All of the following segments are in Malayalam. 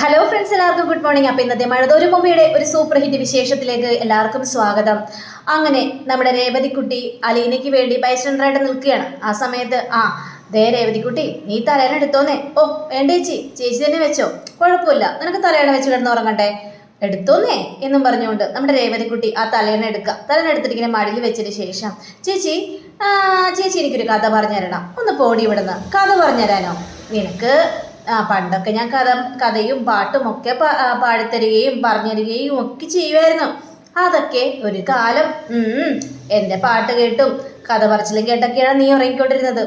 ഹലോ ഫ്രണ്ട്സ് എല്ലാവർക്കും ഗുഡ് മോർണിംഗ് അപ്പം ഇന്നത്തെ മഴതോരു മുമ്പയുടെ ഒരു സൂപ്പർ ഹിറ്റ് വിശേഷത്തിലേക്ക് എല്ലാവർക്കും സ്വാഗതം. അങ്ങനെ നമ്മുടെ രേവതിക്കുട്ടി അലീനയ്ക്ക് വേണ്ടി ബൈസ്റ്റൻഡറായിട്ട് നിൽക്കുകയാണ്. ആ സമയത്ത് ആ ദേ രേവതിക്കുട്ടി നീ തലേണ എടുത്തോന്നേ. ഓ വേണ്ട ചേച്ചി ചേച്ചി തന്നെ വെച്ചോ. കുഴപ്പമില്ല നിനക്ക് തലേണ വെച്ച് കിടന്ന് ഉറങ്ങട്ടെ. എടുത്തോന്നേ എന്നും പറഞ്ഞുകൊണ്ട് നമ്മുടെ രേവതിക്കുട്ടി ആ തലേണ എടുക്കുക തലേണ എടുത്തിട്ട് മടിയിൽ വെച്ചതിന് ശേഷം ചേച്ചി ചേച്ചി എനിക്കൊരു കഥ പറഞ്ഞു തരണം ഒന്ന് പോടി ഇവിടുന്ന്. കഥ പറഞ്ഞു തരാനോ നിനക്ക് പണ്ടൊക്കെ ഞാൻ കഥ കഥയും പാട്ടും ഒക്കെ ആ, പാടിത്തരികയും പറഞ്ഞു തരികയും ഒക്കെ ചെയ്യുമായിരുന്നു. അതൊക്കെ ഒരു കാലം എന്റെ പാട്ട് കേട്ടും കഥ പറച്ചിലും കേട്ടൊക്കെയാണ് നീ ഉറങ്ങിക്കൊണ്ടിരുന്നത്.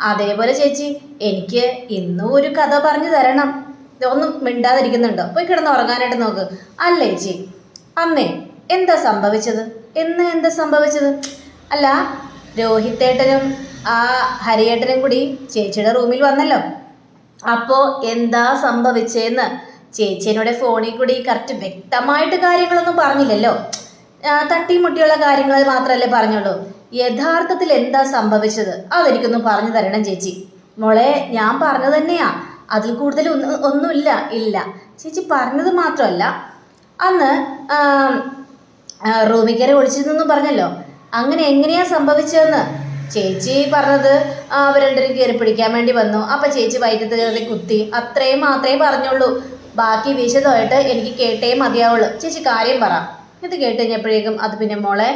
അതേപോലെ ചേച്ചി എനിക്ക് ഇന്നും ഒരു കഥ പറഞ്ഞു തരണം. ഒന്നും മിണ്ടാതിരിക്കുന്നുണ്ടോ? പോയി കിടന്ന് ഉറങ്ങാനായിട്ട് നോക്ക്. അല്ലേ ചേച്ചി? അന്നേ എന്താ സംഭവിച്ചത്? എന്ന് എന്താ സംഭവിച്ചത്? അല്ല രോഹിത്തേട്ടനും ആ ഹരിയേട്ടനും കൂടി ചേച്ചിയുടെ റൂമിൽ വന്നല്ലോ. അപ്പോൾ എന്താ സംഭവിച്ചേന്ന്? ചേച്ചിയുടെ ഫോണിൽ കൂടി കറക്റ്റ് വ്യക്തമായിട്ട് കാര്യങ്ങളൊന്നും പറഞ്ഞില്ലല്ലോ. തട്ടിമുട്ടിയുള്ള കാര്യങ്ങൾ മാത്രമല്ലേ പറഞ്ഞുള്ളൂ. യഥാർത്ഥത്തിൽ എന്താ സംഭവിച്ചത്? അതെനിക്കൊന്ന് പറഞ്ഞു തരണം ചേച്ചി. മോളെ ഞാൻ പറഞ്ഞു തന്നെയാ. അതിൽ കൂടുതൽ ഒന്നും ഒന്നുമില്ല ഇല്ല. ചേച്ചി പറഞ്ഞത് മാത്രമല്ല അന്ന് റൂമിൽ കയറി ഒളിച്ചിരുന്നെന്നും പറഞ്ഞല്ലോ. അങ്ങനെ എങ്ങനെയാ സംഭവിച്ചതെന്ന്? ചേച്ചി പറഞ്ഞത് അവർ രണ്ടുപേരും കയറി പിടിക്കാൻ വേണ്ടി വന്നു. അപ്പം ചേച്ചി വൈകിട്ട് കയറി കുത്തി. അത്രയും മാത്രമേ പറഞ്ഞുള്ളൂ. ബാക്കി വിശദമായിട്ട് എനിക്ക് കേട്ടേ മതിയാവുള്ളൂ. ചേച്ചി കാര്യം പറ. ഇത് കേട്ട് കഴിഞ്ഞപ്പോഴേക്കും അത് പിന്നെ മോളെ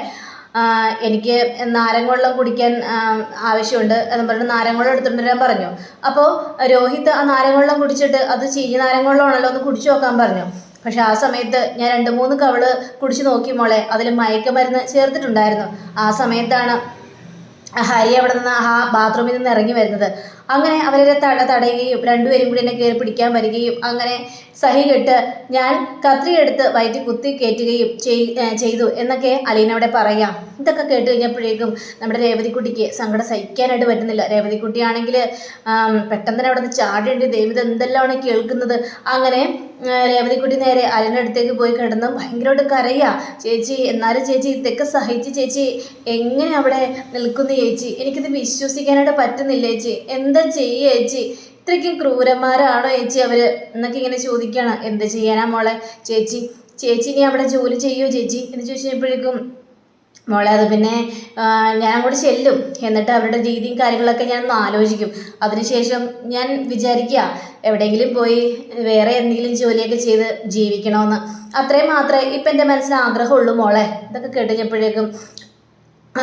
എനിക്ക് നാരങ്ങവെള്ളം കുടിക്കാൻ ആവശ്യമുണ്ട് എന്ന് പറഞ്ഞിട്ട് നാരങ്ങവെള്ളം എടുത്തുകൊണ്ട് വരാൻ പറഞ്ഞു. അപ്പോൾ രോഹിത് ആ നാരങ്ങവെള്ളം കുടിച്ചിട്ട് അത് ചീഞ്ഞ നാരങ്ങവെള്ളമാണല്ലോ ഒന്ന് കുടിച്ചു നോക്കാൻ പറഞ്ഞു. പക്ഷെ ആ സമയത്ത് ഞാൻ രണ്ട് മൂന്ന് കവൾ കുടിച്ചു നോക്കി മോളെ. അതിൽ മയക്കമരുന്ന് ചേർത്തിട്ടുണ്ടായിരുന്നു. ആ സമയത്താണ് ഹരി അവിടെ നിന്ന് ആ ബാത്റൂമിൽ നിന്ന് ഇറങ്ങി വരുന്നത്. അങ്ങനെ അവരെ തട തടയുകയും രണ്ടുപേരും കൂടി എന്നെ കയറി പിടിക്കാൻ വരികയും അങ്ങനെ സഹി കെട്ട് ഞാൻ കത്രിയെടുത്ത് വയറ്റി കുത്തി കയറ്റുകയും ചെയ്തു എന്നൊക്കെ അലീന അവിടെ പറയാം. ഇതൊക്കെ കേട്ട് കഴിഞ്ഞപ്പോഴേക്കും നമ്മുടെ രേവതിക്കുട്ടിക്ക് സങ്കടം സഹിക്കാനായിട്ട് പറ്റുന്നില്ല. രേവതിക്കുട്ടിയാണെങ്കിൽ പെട്ടെന്ന് തന്നെ അവിടെ നിന്ന് ചാടേണ്ടി ദൈവം എന്തെല്ലാമാണ് കേൾക്കുന്നത്? അങ്ങനെ രേവതിക്കുട്ടി നേരെ അലീന അടുത്തേക്ക് പോയി കിടന്ന് ഭയങ്കരമായിട്ട് കരയുക ചേച്ചി എന്നാലും ചേച്ചി ഇതൊക്കെ സഹിച്ച് ചേച്ചി എങ്ങനെ അവിടെ നിൽക്കുന്നു ചേച്ചി? എനിക്കിത് വിശ്വസിക്കാനായിട്ട് പറ്റുന്നില്ല ചേച്ചി. എന്താ ചെയ്യുക ചേച്ചി ഇത്രയ്ക്കും ക്രൂരന്മാരാണോ ചേച്ചി അവർ? എന്നൊക്കെ ഇങ്ങനെ ചോദിക്കുകയാണ് എന്ത് ചെയ്യാനാ മോളെ? ചേച്ചി ചേച്ചി ഇനി അവിടെ ജോലി ചെയ്യുമോ ചേച്ചി? എന്ന് ചോദിച്ചപ്പോഴേക്കും മോളെ അത് പിന്നെ ഞാൻ അങ്ങോട്ട് ചെല്ലും. എന്നിട്ട് അവരുടെ രീതിയും കാര്യങ്ങളൊക്കെ ഞാൻ ഒന്ന് ആലോചിക്കും. അതിനുശേഷം ഞാൻ വിചാരിക്കുക എവിടെയെങ്കിലും പോയി വേറെ എന്തെങ്കിലും ജോലിയൊക്കെ ചെയ്ത് ജീവിക്കണമെന്ന് അത്രയും മാത്രമേ ഇപ്പം എന്റെ മനസ്സിൽ ആഗ്രഹമുള്ളൂ മോളെ. ഇതൊക്കെ കേട്ടുകഴിഞ്ഞപ്പോഴേക്കും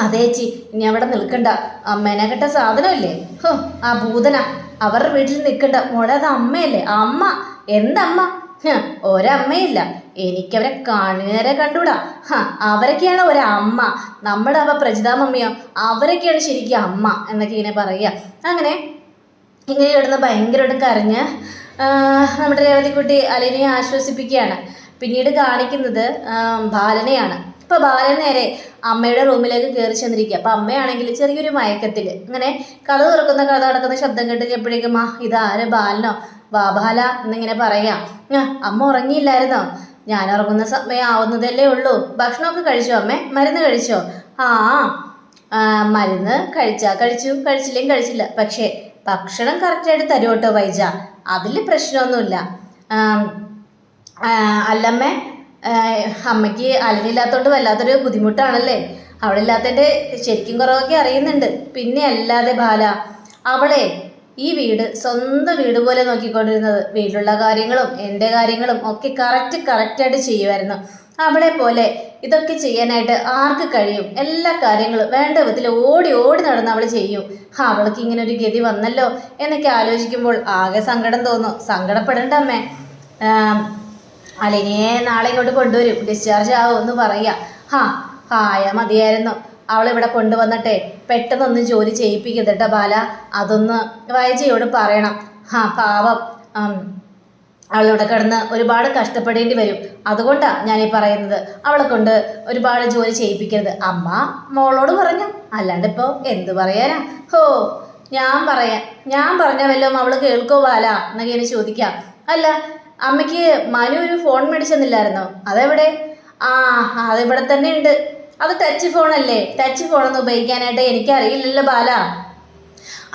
അതെ ചേച്ചി ഇനി അവിടെ നിൽക്കണ്ട. അമ്മേനെ കെട്ട സാധനമല്ലേ? ഹോ ആ ഭൂതന. അവരുടെ വീട്ടിൽ നിൽക്കണ്ട. മോളെ അത് അമ്മയല്ലേ? അമ്മ. എന്തമ്മ? ഒരമ്മയില്ല. എനിക്കവരെ കാണുന്നേരെ കണ്ടൂടാ ഹ അവരൊക്കെയാണ് ഒരമ്മ. നമ്മുടെ അവ പ്രജിതാമമ്മയോ അവരൊക്കെയാണ് ശരിക്കും അമ്മ എന്നൊക്കെ ഇങ്ങനെ പറയുക. അങ്ങനെ ഇങ്ങനെ കിടന്ന് ഭയങ്കരമായിട്ട് കരഞ്ഞ് നമ്മുടെ രേവതിക്കുട്ടി അലിനെ ആശ്വസിപ്പിക്കുകയാണ്. പിന്നീട് കാണിക്കുന്നത് ബാലനെയാണ്. ഇപ്പോൾ ബാലൻ നേരെ അമ്മയുടെ റൂമിലേക്ക് കയറി ചെന്നിരിക്കുക. അപ്പൊ അമ്മയാണെങ്കിൽ ചെറിയൊരു മയക്കത്തിൽ ഇങ്ങനെ കഥ തുറക്കുന്ന കഥ അടക്കുന്ന ശബ്ദം കേട്ടപ്പോഴേക്കും ആ ഇതാര് ബാലനോ? വാബാല എന്നിങ്ങനെ പറയാം. അമ്മ ഉറങ്ങിയില്ലായിരുന്നോ? ഞാൻ ഉറങ്ങുന്ന സമയം ആവുന്നതല്ലേ ഉള്ളൂ. ഭക്ഷണമൊക്കെ കഴിച്ചോ അമ്മേ? മരുന്ന് കഴിച്ചോ? ആ മരുന്ന് കഴിച്ചാ കഴിച്ചു. കഴിച്ചില്ലെങ്കിൽ കഴിച്ചില്ല. പക്ഷേ ഭക്ഷണം കറക്റ്റായിട്ട് തരും വൈജ? അതിൽ പ്രശ്നമൊന്നുമില്ല. അല്ലമ്മേ അമ്മയ്ക്ക് അലനില്ലാത്തതുകൊണ്ട് വല്ലാത്തൊരു ബുദ്ധിമുട്ടാണല്ലേ? അവളില്ലാത്തതിന്റെ ശരിക്കും കുറവൊക്കെ അറിയുന്നുണ്ട്. പിന്നെ അല്ലാതെ ബാല അവളെ ഈ വീട് സ്വന്തം വീട് പോലെ നോക്കിക്കൊണ്ടിരുന്നത്. വീട്ടിലുള്ള കാര്യങ്ങളും എന്റെ കാര്യങ്ങളും ഒക്കെ കറക്റ്റ് കറക്റ്റായിട്ട് ചെയ്യുമായിരുന്നു അവളെ പോലെ ഇതൊക്കെ ചെയ്യാനായിട്ട് ആർക്ക് കഴിയും? എല്ലാ കാര്യങ്ങളും വേണ്ട വിധത്തിൽ ഓടി ഓടി നടന്ന് അവൾ ചെയ്യും. അവൾക്ക് ഇങ്ങനെ ഒരു ഗതി വന്നല്ലോ എന്നൊക്കെ ആലോചിക്കുമ്പോൾ ആകെ സങ്കടം തോന്നും. സങ്കടപ്പെടണ്ട അമ്മേ. അലിനിയെ നാളെ ഇങ്ങോട്ട് കൊണ്ടുവരും. ഡിസ്ചാർജ് ആവും എന്ന് പറയാ. ഹാ ഹായ മതിയായിരുന്നു. അവൾ ഇവിടെ കൊണ്ടുവന്നിട്ടെ പെട്ടെന്നൊന്ന് ജോലി ചെയ്യിപ്പിക്കരുത് കേട്ടോ ബാല. അതൊന്ന് വൈജയോട് പറയണം. ഹാ പാവം. ആം, അവളിവിടെ കിടന്ന് ഒരുപാട് കഷ്ടപ്പെടേണ്ടി വരും. അതുകൊണ്ടാണ് ഞാനീ പറയുന്നത്. അവളെ കൊണ്ട് ഒരുപാട് ജോലി ചെയ്യിപ്പിക്കരുത്. അമ്മ മോളോട് പറഞ്ഞു. അല്ലാണ്ട് ഇപ്പോൾ എന്ത് പറയാനാ? ഹോ ഞാൻ പറയാം. ഞാൻ പറഞ്ഞ വല്ലതും അവൾ കേൾക്കോ ബാല? എന്നൊക്കെ ചോദിക്കാം. അല്ല അമ്മയ്ക്ക് മനു ഒരു ഫോൺ മേടിച്ചെന്നില്ലായിരുന്നോ? അതെവിടെ? ആ അതിവിടെ തന്നെ ഉണ്ട്. അത് ടച്ച് ഫോണല്ലേ ടച്ച് ഫോണൊന്നും ഉപയോഗിക്കാനായിട്ട് എനിക്കറിയില്ലല്ലോ ബാല.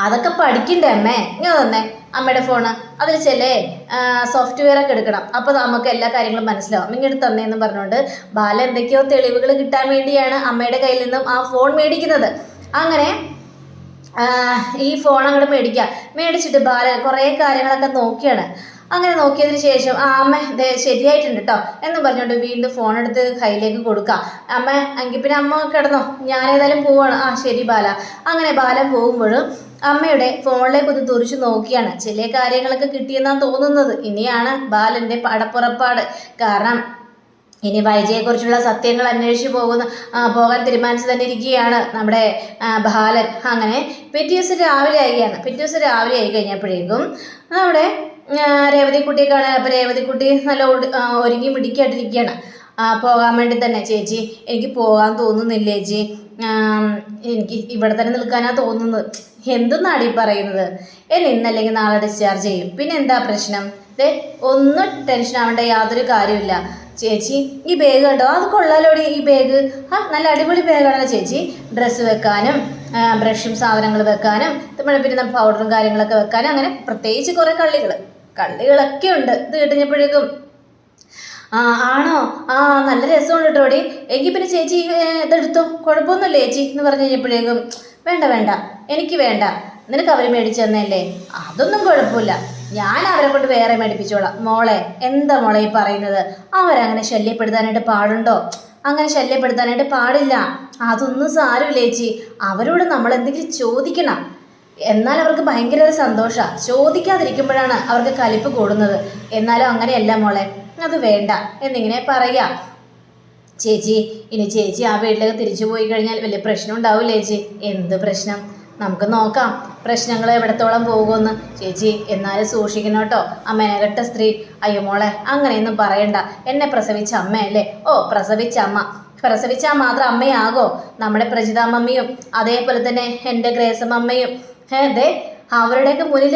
അതൊക്കെ പഠിക്കണ്ടേ അമ്മേ? ഇങ്ങനെ തന്നെ അമ്മയുടെ ഫോണ് അതിൽ ചില സോഫ്റ്റ്വെയർ ഒക്കെ എടുക്കണം. അപ്പോൾ നമുക്ക് എല്ലാ കാര്യങ്ങളും മനസ്സിലാവും. ഇങ്ങോട്ട് തന്നേന്ന് പറഞ്ഞുകൊണ്ട് ബാല എന്തൊക്കെയോ തെളിവുകൾ കിട്ടാൻ വേണ്ടിയാണ് അമ്മയുടെ കയ്യിൽ നിന്നും ആ ഫോൺ മേടിക്കുന്നത്. അങ്ങനെ ഈ ഫോൺ അങ്ങോട്ട് മേടിക്കുക മേടിച്ചിട്ട് ബാല കുറേ കാര്യങ്ങളൊക്കെ നോക്കിയാണ്. അങ്ങനെ നോക്കിയതിന് ശേഷം ആ അമ്മ ശരിയായിട്ടുണ്ട് കേട്ടോ എന്ന് പറഞ്ഞുകൊണ്ട് വീണ്ടും ഫോൺ എടുത്ത് കയ്യിലേക്ക് കൊടുക്കാം. അമ്മ എങ്കിൽ പിന്നെ അമ്മ കിടന്നോ? ഞാനേതായാലും പോവാണ്. ആ ശരി ബാല. അങ്ങനെ ബാല പോകുമ്പോഴും അമ്മയുടെ ഫോണിലേക്ക് ഒന്ന് തുറിച്ചു നോക്കിയാണ്. ചില കാര്യങ്ങളൊക്കെ കിട്ടിയെന്നാണ് തോന്നുന്നത്. ഇനിയാണ് ബാലന്റെ പടപ്പുറപ്പാട്. കാരണം ഇനി വൈജയെക്കുറിച്ചുള്ള സത്യങ്ങൾ അന്വേഷിച്ച് പോകുന്ന പോകാൻ തീരുമാനിച്ചു തന്നെ ഇരിക്കുകയാണ് നമ്മുടെ ബാലൻ. അങ്ങനെ പിറ്റേ ദിവസം രാവിലെ ആയിയാണ്. പിറ്റേ ദിവസം രാവിലെ ആയി കഴിഞ്ഞപ്പോഴേക്കും നമ്മുടെ രേവതിക്കുട്ടിയെ കാണാൻ അപ്പോൾ രേവതിക്കുട്ടി നല്ല ഒരുങ്ങി മിടിക്കായിട്ടിരിക്കുകയാണ് പോകാൻ വേണ്ടി തന്നെ. ചേച്ചി എനിക്ക് പോകാൻ തോന്നുന്നില്ല ചേച്ചി? എനിക്ക് ഇവിടെ തന്നെ നിൽക്കാനാ തോന്നുന്നത്. എന്തെന്നാണ് ഈ പറയുന്നത്. എന്നെ ഇന്നല്ലെങ്കിൽ നാളെ ഡിസ്ചാർജ് ചെയ്യും. പിന്നെ എന്താ പ്രശ്നം? ദേ ഒന്നും ടെൻഷൻ ആവേണ്ട യാതൊരു കാര്യമില്ല ചേച്ചി ഈ ബാഗ് കണ്ടോ? അത് കൊള്ളാലോടി ഈ ബാഗ് ആ നല്ല അടിപൊളി ബാഗാണല്ലോ ചേച്ചി. ഡ്രസ്സ് വെക്കാനും ബ്രഷും സാധനങ്ങൾ വെക്കാനും പിന്നെ പൗഡറും കാര്യങ്ങളൊക്കെ വെക്കാനും അങ്ങനെ പ്രത്യേകിച്ച് കുറേ കള്ളികൾ കള്ളികളൊക്കെ ഉണ്ട്. ഇത് കിട്ടുന്നപ്പോഴേക്കും ആ ആണോ? ആ നല്ല രസമുണ്ട് കേട്ടോ കേട്ടോടി എങ്കിൽ പിന്നെ ചേച്ചി ഇതെടുത്തോ? കുഴപ്പമൊന്നുമില്ല ചേച്ചി എന്ന് പറഞ്ഞു കഴിഞ്ഞപ്പോഴേക്കും വേണ്ട വേണ്ട. എനിക്ക് വേണ്ട. നിനക്ക് അവർ മേടിച്ചു തന്നല്ലേ അതൊന്നും കുഴപ്പമില്ല. ഞാൻ അവരെ കൊണ്ട് വേറെ മേടിപ്പിച്ചോളാം. മോളെ എന്താ മോളെ ഈ പറയുന്നത്? അവരങ്ങനെ ശല്യപ്പെടുത്താനായിട്ട് പാടുണ്ടോ? അങ്ങനെ ശല്യപ്പെടുത്താനായിട്ട് പാടില്ല. അതൊന്നും സാരമില്ല ചേച്ചി. അവരോട് നമ്മൾ എന്തെങ്കിലും ചോദിക്കണം. എന്നാൽ അവർക്ക് ഭയങ്കര ഒരു സന്തോഷമാണ് ചോദിക്കാതിരിക്കുമ്പോഴാണ് അവർക്ക് കലിപ്പ് കൂടുന്നത്. എന്നാലും അങ്ങനെയല്ല മോളെ അത് വേണ്ട എന്നിങ്ങനെ പറയാം. ചേച്ചി ഇനി ചേച്ചി ആ വീട്ടിലേക്ക് തിരിച്ചു പോയി കഴിഞ്ഞാൽ വലിയ പ്രശ്നം ഉണ്ടാവില്ല ചേച്ചി? എന്ത് പ്രശ്നം? നമുക്ക് നോക്കാം. പ്രശ്നങ്ങൾ എവിടത്തോളം പോകുമെന്ന്. ചേച്ചി എന്നാലും സൂക്ഷിക്കണം കേട്ടോ. അമ്മേനകട്ട സ്ത്രീ. അയ്യോ മോളെ അങ്ങനെയൊന്നും പറയണ്ട. എന്നെ പ്രസവിച്ച അമ്മയല്ലേ? ഓ പ്രസവിച്ച അമ്മ. പ്രസവിച്ചാൽ മാത്രം അമ്മയാകോ. നമ്മുടെ പ്രജിതാമ്മയും അതേപോലെ തന്നെ എന്റെ ഗ്രേസമ്മയും ദേ അവരുടെയൊക്കെ മുന്നിൽ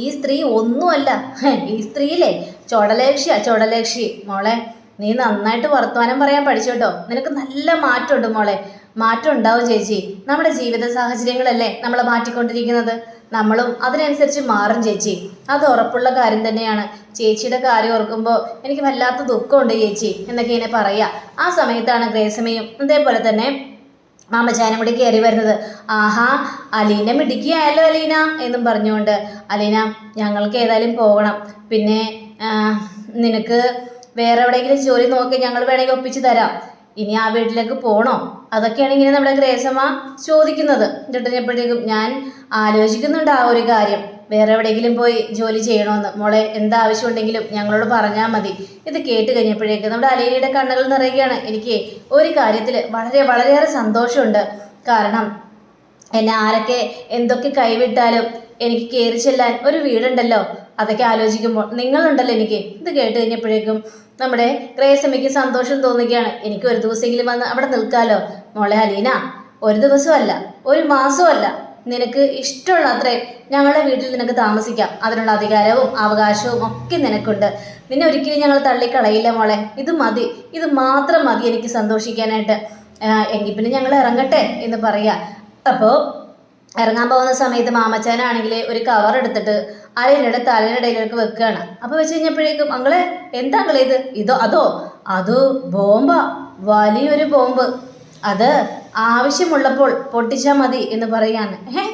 ഈ സ്ത്രീ ഒന്നുമല്ല. ഈ സ്ത്രീയില്ലേ? ചുടലേക്ഷിയാ ചുടലേക്ഷി. മോളെ നീ നന്നായിട്ട് വർത്തമാനം പറയാൻ പഠിച്ചു കേട്ടോ നിനക്ക് നല്ല മാറ്റമുണ്ട് മോളെ. മാറ്റം ഉണ്ടാവും ചേച്ചി. നമ്മുടെ ജീവിത സാഹചര്യങ്ങളല്ലേ നമ്മളെ മാറ്റിക്കൊണ്ടിരിക്കുന്നത്? നമ്മളും അതിനനുസരിച്ച് മാറും ചേച്ചി. അത് ഉറപ്പുള്ള കാര്യം തന്നെയാണ്. ചേച്ചിയുടെ കാര്യം ഓർക്കുമ്പോൾ എനിക്ക് വല്ലാത്ത ദുഃഖമുണ്ട് ചേച്ചി എന്നൊക്കെ ഇങ്ങനെ പറയുക ആ സമയത്താണ് ഗ്രേസമയും അതേപോലെ തന്നെ മാമച്ചാനും കൂടി കയറി വരുന്നത്. ആഹാ അലീന മിടുക്കിയായല്ലോ അലീന എന്നും പറഞ്ഞുകൊണ്ട്. അലീന ഞങ്ങൾക്ക് ഏതായാലും പോകണം. പിന്നെ നിനക്ക് വേറെ എവിടെയെങ്കിലും ജോലി നോക്കി ഞങ്ങൾ വേണമെങ്കിൽ ഒപ്പിച്ച് തരാം. ഇനി ആ വീട്ടിലേക്ക് പോകണോ അതൊക്കെയാണ് ഇങ്ങനെ നമ്മുടെ ഗ്രേസമ്മ ചോദിക്കുന്നത്. എന്നിട്ട് ഞാൻ ആലോചിക്കുന്നുണ്ട് ആ ഒരു കാര്യം. വേറെ എവിടെയെങ്കിലും പോയി ജോലി ചെയ്യണമെന്ന് മോളെ എന്താവശ്യം ഉണ്ടെങ്കിലും ഞങ്ങളോട് പറഞ്ഞാൽ മതി. ഇത് കേട്ട് കഴിഞ്ഞപ്പോഴേക്ക് നമ്മുടെ അലീനയുടെ കണ്ണുകൾ നിറയുകയാണ്. എനിക്ക് ഒരു കാര്യത്തിൽ വളരെ വളരെയേറെ സന്തോഷമുണ്ട്. കാരണം എന്നെ ആരൊക്കെ എന്തൊക്കെ കൈവിട്ടാലും എനിക്ക് കയറി ചെല്ലാൻ ഒരു വീടുണ്ടല്ലോ? അതൊക്കെ ആലോചിക്കുമ്പോൾ നിങ്ങളുണ്ടല്ലോ എനിക്ക്. ഇത് കേട്ട് കഴിഞ്ഞപ്പോഴേക്കും നമ്മുടെ ഗ്രേസമ്മയ്ക്ക് സന്തോഷം തോന്നുകയാണ്. എനിക്ക് ഒരു ദിവസമെങ്കിലും വന്ന് അവിടെ നിൽക്കാമല്ലോ മോളെ അലീന ഒരു ദിവസമല്ല ഒരു മാസമല്ല. നിനക്ക് ഇഷ്ടമുള്ള അത്രയും ഞങ്ങളുടെ വീട്ടിൽ നിനക്ക് താമസിക്കാം. അതിനുള്ള അധികാരവും അവകാശവും ഒക്കെ നിനക്കുണ്ട്. നിന്നെ ഒരിക്കലും ഞങ്ങൾ തള്ളിക്കളയില്ല മോളെ. ഇത് മതി. ഇത് മാത്രം മതി എനിക്ക് സന്തോഷിക്കാനായിട്ട്. എങ്കിൽ പിന്നെ ഞങ്ങൾ ഇറങ്ങട്ടെ എന്ന് പറയാ. അപ്പോൾ ഇറങ്ങാൻ പോകുന്ന സമയത്ത് മാമച്ചാനാണെങ്കിൽ ഒരു കവർ എടുത്തിട്ട് അലയിലയുടെ തലയിലിടയിലേക്ക് വെക്കുകയാണ്. അപ്പോൾ വെച്ച് കഴിഞ്ഞപ്പോഴേക്കും അങ്ങളെ എന്താ ഇത്? ഇതോ അതോ? അത് ബോംബാ. വലിയൊരു ബോംബ്. അത് ആവശ്യമുള്ളപ്പോൾ പൊട്ടിച്ചാൽ മതി എന്ന് പറയാണ്. ഏ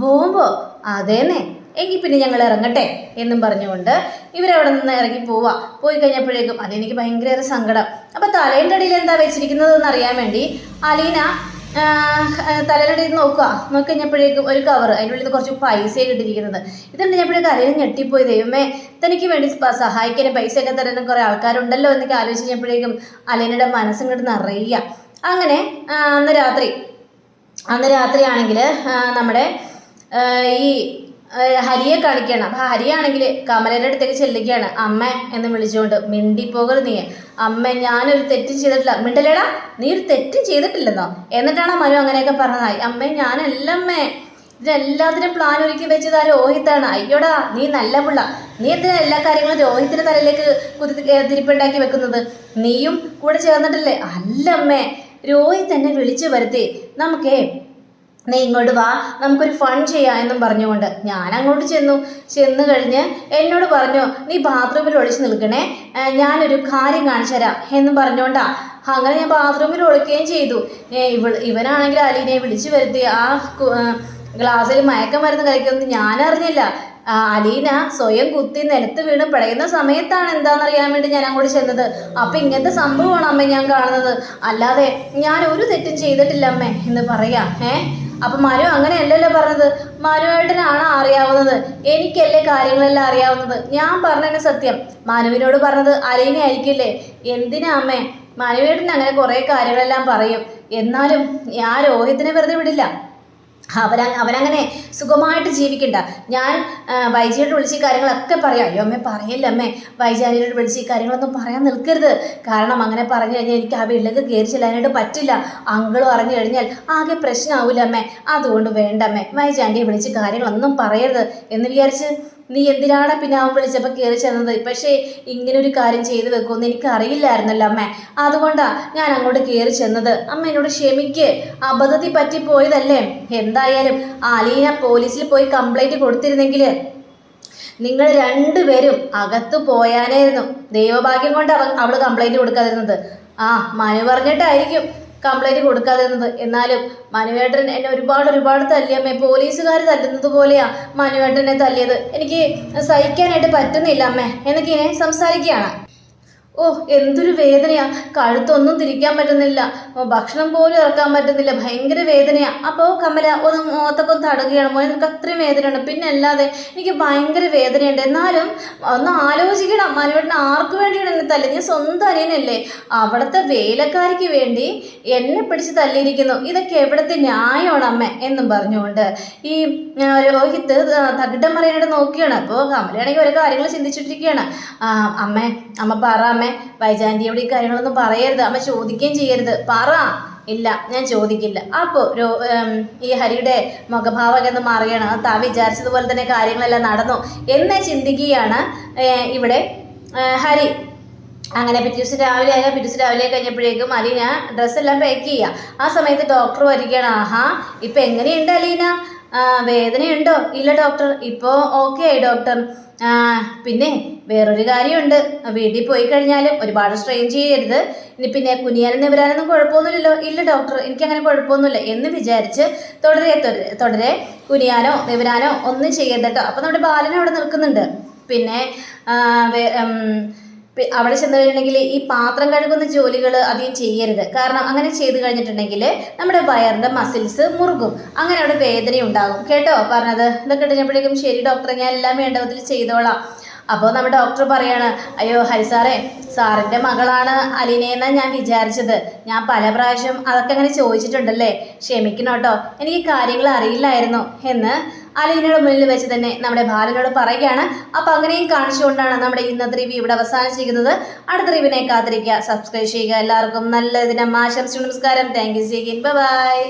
ബോംബോ? അതേന്നെ. എങ്കിൽ പിന്നെ ഞങ്ങൾ ഇറങ്ങട്ടെ എന്നും പറഞ്ഞുകൊണ്ട് ഇവരവിടെ നിന്ന് ഇറങ്ങി പോവാ. പോയി കഴിഞ്ഞപ്പോഴേക്കും അതെനിക്ക് ഭയങ്കര സങ്കടം. അപ്പം തലേന്റെ അടിയിൽ എന്താ വെച്ചിരിക്കുന്നതെന്ന് അറിയാൻ വേണ്ടി അലീന തലയിലടിയിൽ നോക്കുക നോക്കി കഴിഞ്ഞപ്പോഴേക്കും ഒരു കവർ അതിനുള്ളിൽ നിന്ന് കുറച്ച് പൈസ കിട്ടിയിരിക്കുന്നത് ഇത് കഴിഞ്ഞപ്പോഴേക്കും അലീന ഞെട്ടിപ്പോയി. ദൈവമേ തനിക്ക് വേണ്ടി സഹായിക്കാനും സഹായിക്കാനും പൈസയൊക്കെ തരാനും കുറേ ആൾക്കാരുണ്ടല്ലോ എന്നൊക്കെ ആലോചിച്ച് കഴിഞ്ഞപ്പോഴേക്കും അലീനയുടെ മനസ്സിങ്ങോട്ട് നിറയുക. അങ്ങനെ അന്ന് രാത്രി. അന്ന് രാത്രിയാണെങ്കിൽ നമ്മുടെ ഈ ഹരിയെ കാണിക്കണം അപ്പം ഹരിയാണെങ്കിൽ കമലയുടെ അടുത്തേക്ക് ചെല്ലുകയാണ്. അമ്മ എന്ന് വിളിച്ചുകൊണ്ട് മിണ്ടിപ്പോകരുത് നീ. അമ്മ ഞാനൊരു തെറ്റും ചെയ്തിട്ടില്ല. മിണ്ടലേടാ നീ ഒരു തെറ്റും ചെയ്തിട്ടില്ലെന്നോ? എന്നിട്ടാണ് മനു അങ്ങനെയൊക്കെ പറഞ്ഞതായി. അമ്മ ഞാനല്ല അമ്മേ. ഇതിനെല്ലാത്തിനും പ്ലാൻ ഒരുക്കി വെച്ചത് ആ രോഹിത്താണ്. അയ്യോടാ നീ നല്ല പിള്ള. നീ എന്തിനാ എല്ലാ കാര്യങ്ങളും രോഹിത്തിന്റെ തലയിലേക്ക് കുതിരി തിരിപ്പുണ്ടാക്കി വെക്കുന്നത്? നീയും കൂടെ ചേർന്നിട്ടില്ലേ? അല്ല അമ്മേ തന്നെ വിളിച്ചു വരുത്തി നമുക്കേ നീ ഇങ്ങോട്ട് വാ നമുക്കൊരു ഫൺ ചെയ്യാം എന്നും പറഞ്ഞുകൊണ്ട് ഞാൻ അങ്ങോട്ട് ചെന്നു. ചെന്ന് കഴിഞ്ഞ് എന്നോട് പറഞ്ഞു നീ ബാത്റൂമിൽ ഒളിച്ചു നിൽക്കണേ ഞാനൊരു കാര്യം കാണിച്ചു തരാം എന്നും പറഞ്ഞുകൊണ്ടാ അങ്ങനെ ഞാൻ ബാത്റൂമിൽ ഒളിക്കുകയും ചെയ്തു. ഇവ ഇവനാണെങ്കിൽ അലീനെ വിളിച്ചു വരുത്തി ആ ഗ്ലാസ്സിൽ മയക്കം മയക്കമരുന്ന് കഴിക്കുന്നത് ആ, അലീന സ്വയം കുത്തി നിലത്ത് വീണ് പിടയുന്ന സമയത്താണ് എന്താണെന്നറിയാൻ വേണ്ടി ഞാൻ അങ്ങോട്ട് ചെന്നത്. അപ്പം ഇങ്ങനത്തെ സംഭവമാണ് അമ്മ ഞാൻ കാണുന്നത്. അല്ലാതെ ഞാൻ ഒരു തെറ്റും ചെയ്തിട്ടില്ല അമ്മേ എന്ന് പറയാം. ഏ? അപ്പം മരു അങ്ങനെയല്ലല്ലോ പറഞ്ഞത്. മനുവേട്ടനാണ് അറിയാവുന്നത്. എനിക്കല്ലേ കാര്യങ്ങളെല്ലാം അറിയാവുന്നത്. ഞാൻ പറഞ്ഞതിന് സത്യം. മനുവിനോട് പറഞ്ഞത് അലീന ആയിരിക്കില്ലേ എന്തിനാ അമ്മേ? മനുവേട്ടൻ അങ്ങനെ കുറേ കാര്യങ്ങളെല്ലാം പറയും. എന്നാലും ഞാൻ രോഹിത്തിനെ വെറുതെ വിടില്ല. അവന അവരങ്ങനെ സുഖമായിട്ട് ജീവിക്കണ്ട. ഞാൻ വൈജയോട് വിളിച്ച് ഈ കാര്യങ്ങളൊക്കെ പറയാം. അയ്യോ അമ്മേ പറയില്ല അമ്മേ. വൈജാനിയോട് വിളിച്ച് ഈ കാര്യങ്ങളൊന്നും പറയാൻ നിൽക്കരുത്. കാരണം അങ്ങനെ പറഞ്ഞു കഴിഞ്ഞാൽ എനിക്ക് ആ വീട്ടിലേക്ക് കയറി ചെല്ലാനായിട്ട് പറ്റില്ല. അങ്കിളും അറിഞ്ഞു കഴിഞ്ഞാൽ ആകെ പ്രശ്നമാവില്ല അമ്മേ. അതുകൊണ്ട് വേണ്ട അമ്മേ. വൈജാന്റെ വിളിച്ച് കാര്യങ്ങളൊന്നും പറയരുത് എന്ന് വിചാരിച്ച് നീ എന്തിനാണ് പിന്നെ അവൻ വിളിച്ചപ്പോൾ കയറി ചെന്നത്? പക്ഷേ ഇങ്ങനെ ഒരു കാര്യം ചെയ്തു വെക്കുമെന്ന് എനിക്ക് അറിയില്ലായിരുന്നല്ലോ അമ്മ. അതുകൊണ്ടാണ് ഞാൻ അങ്ങോട്ട് കയറി ചെന്നത്. അമ്മ എന്നോട് ക്ഷമിക്ക്. അബദ്ധത്തിൽ പറ്റിപ്പോയതല്ലേ എന്തായാലും ആലീന പോലീസിൽ പോയി കംപ്ലൈന്റ് കൊടുത്തിരുന്നെങ്കിൽ നിങ്ങൾ രണ്ടുപേരും അകത്ത് പോയാനായിരുന്നു. ദൈവഭാഗ്യം കൊണ്ട് അവൾ അവൾ കംപ്ലൈന്റ് കൊടുക്കാതിരുന്നത്. ആ മനു പറഞ്ഞിട്ടായിരിക്കും. കംപ്ലൈന്റ് കൊടുക്കാതിരുന്നത്. എന്നാലും മനുവേട്ടൻ എന്നെ ഒരുപാട് ഒരുപാട് തല്ലിയമ്മേ പോലീസുകാർ തല്ലുന്നത് പോലെയാ മനുവേട്ടനെ തല്ലിയത്. എനിക്ക് സഹിക്കാനായിട്ട് പറ്റുന്നില്ല അമ്മേ എന്നൊക്കെ ഇങ്ങനെ സംസാരിക്കുകയാണ്. ഓ എന്തൊരു വേദനയാ. കഴുത്തൊന്നും തിരിക്കാൻ പറ്റുന്നില്ല. ഭക്ഷണം പോലും ഇറക്കാൻ പറ്റുന്നില്ല. ഭയങ്കര വേദനയാ. അപ്പോൾ കമല ഒന്ന് മുഖത്തൊക്കെ ഒന്ന് മോനെ നിനക്ക് അത്രയും വേദനയുണ്ട്. പിന്നെ അല്ലാതെ എനിക്ക് ഭയങ്കര വേദനയുണ്ട്. എന്നാലും ഒന്ന് ആലോചിക്കണം. മനുവേട്ടന് ആർക്ക് വേണ്ടിയാണ് എന്നെ തല്ലി ഞാൻ സ്വന്തം അനിയനല്ലേ. അവിടുത്തെ വേലക്കാരിക്ക് വേണ്ടി എന്നെ പിടിച്ച് തല്ലിയിരിക്കുന്നു. ഇതൊക്കെ എവിടുത്തെ ന്യായമാണ് അമ്മ എന്നും പറഞ്ഞുകൊണ്ട്. ഈ രോഹിത് തകിട്ടം പറയാനായിട്ട് നോക്കിയാണ്. അപ്പോൾ കമലയാണെങ്കിൽ ഓരോ കാര്യങ്ങൾ ചിന്തിച്ചിട്ടിരിക്കുകയാണ്. അമ്മേ അമ്മ പറ അമ്മേ. വൈജാന്റിയോട് ഈ കാര്യങ്ങളൊന്നും പറയരുത്. അമ്മ ചോദിക്കുകയും ചെയ്യരുത്. പറ. ഇല്ല ഞാൻ ചോദിക്കില്ല. അപ്പോൾ രോ ഈ ഹരിയുടെ മുഖഭാവം എന്ന് മാറുകയാണ് താ വിചാരിച്ചതുപോലെ തന്നെ കാര്യങ്ങളെല്ലാം നടന്നു. എന്ന് ചിന്തിക്കുകയാണ് ഇവിടെ ഹരി. അങ്ങനെ പിറ്റേ ദിവസം രാവിലെ ആയാൽ പിറ്റേ ദിവസം രാവിലെ കഴിഞ്ഞപ്പോഴേക്കും അലീന ഡ്രസ്സെല്ലാം പാക്ക് ചെയ്യുക. ആ സമയത്ത് ഡോക്ടർ വരികയാണ്. ആഹാ ഇപ്പം എങ്ങനെയുണ്ട് അലീന? വേദനയുണ്ടോ? ഇല്ല ഡോക്ടർ ഇപ്പോൾ ഓക്കെ ആയി ഡോക്ടർ ആ, പിന്നെ വേറൊരു കാര്യമുണ്ട്. വീട്ടിൽ പോയി കഴിഞ്ഞാലും ഒരുപാട് സ്ട്രെയിൻ ചെയ്യരുത്. ഇനി പിന്നെ കുനിയാനും നിവരാനൊന്നും കുഴപ്പമൊന്നുമില്ലല്ലോ. ഇല്ല ഡോക്ടർ എനിക്കങ്ങനെ കുഴപ്പമൊന്നുമില്ല. എന്ന് വിചാരിച്ച് തുടരെ തുടരെ കുനിയാനോ നിവരാനോ ഒന്നും ചെയ്യരുത് കേട്ടോ. അപ്പം നമ്മുടെ ബാലൻ അവിടെ നിൽക്കുന്നുണ്ട്. പിന്നെ അവിടെ ചെന്ന് കഴിഞ്ഞിട്ടുണ്ടെങ്കിൽ ഈ പാത്രം കഴുകുന്ന ജോലികൾ അധികം ചെയ്യരുത്. കാരണം അങ്ങനെ ചെയ്ത് കഴിഞ്ഞിട്ടുണ്ടെങ്കിൽ നമ്മുടെ വയറിന്റെ മസിൽസ് മുറുകും. അങ്ങനെ അവിടെ വേദന ഉണ്ടാകും കേട്ടോ പറഞ്ഞത്? ഇതൊക്കെ കഴിഞ്ഞപ്പോഴേക്കും ശരി ഡോക്ടറെ ഞാൻ എല്ലാം വേണ്ട വിധത്തിൽ ചെയ്തോളാം. അപ്പോൾ നമ്മുടെ ഡോക്ടർ പറയാണ് അയ്യോ ഹരി സാറേ സാറിന്റെ മകളാണ് അലീനയെന്നാണ് ഞാൻ വിചാരിച്ചത്. ഞാൻ പല പ്രാവശ്യം അതൊക്കെ അങ്ങനെ ചോദിച്ചിട്ടുണ്ടല്ലേ? ക്ഷമിക്കണം കേട്ടോ എനിക്ക് കാര്യങ്ങൾ അറിയില്ലായിരുന്നു. എന്ന് അലീനയുടെ മുന്നിൽ വെച്ച് തന്നെ നമ്മുടെ ബാലനോട് പറയുകയാണ് അപ്പോൾ അങ്ങനെയും കാണിച്ചുകൊണ്ടാണ് നമ്മുടെ ഇന്നത്തെ റിവ്യൂ ഇവിടെ അവസാനിച്ചിരിക്കുന്നത്. അടുത്ത റിവ്യൂവിനെ കാത്തിരിക്കുക. സബ്സ്ക്രൈബ് ചെയ്യുക. എല്ലാവർക്കും നല്ല ദിനം. ആശംസിച്ചു നമസ്കാരം. Thank you സീഗിൻ by